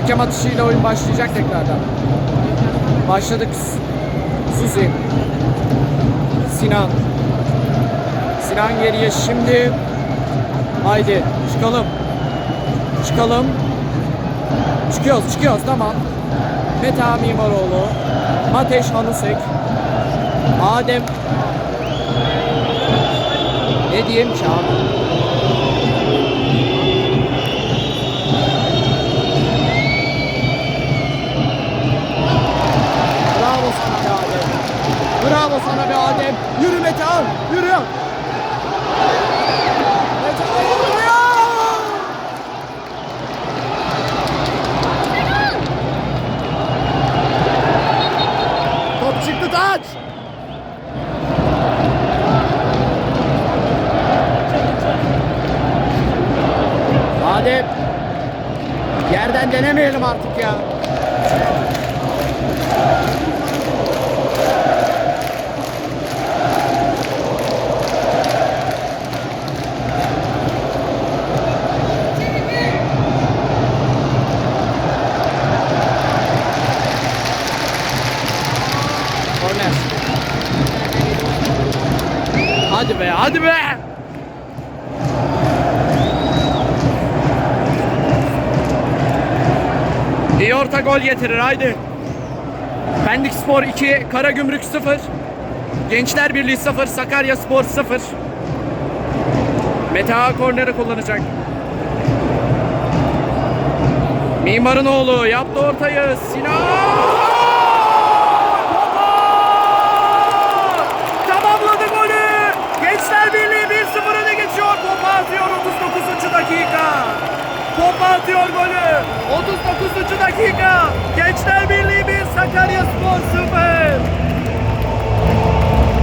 Hakem atışıyla oyun başlayacak tekrardan. Başladık. Suzi. Sinan. Sinan geriye şimdi. Haydi çıkalım. Çıkalım. Çıkıyoruz çıkıyoruz tamam. Mete Mimaroğlu. Ateş Hanusek. Adem. Ne diyeyim ki abi? Bravo sana be Adem. Bravo sana be Adem. Yürü Mete al. Yürü. Mete al. Yürü. Top çıktı taç. Adem. Yerden denemeyelim artık ya. Korner. Hadi be, hadi be. İyi orta gol getirir haydi. Pendik Spor 2, Karagümrük 0. Gençler Birliği 0, Sakarya Spor 0. Mete Ağa korneri kullanacak. Mimarın oğlu yaptı ortayı. Sinan! Tamamladı golü. Gençler Birliği 1-0 öne geçiyor. Topa atıyor 39. dakika. Topa atıyor golü. 39. dakika. Gençler Birliği 1, Sakarya Spor 0.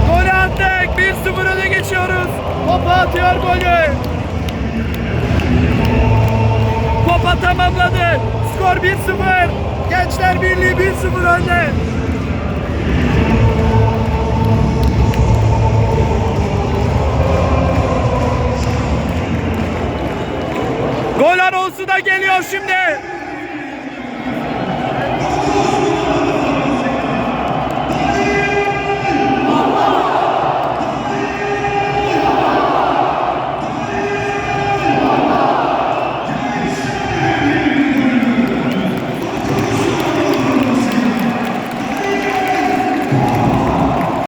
Golü attık. 1-0 öne geçiyoruz. Topa atıyor golü. Topa tamamladı. Skor 1-0. Gençler Birliği 1-0 önde. Alonso da geliyor şimdi.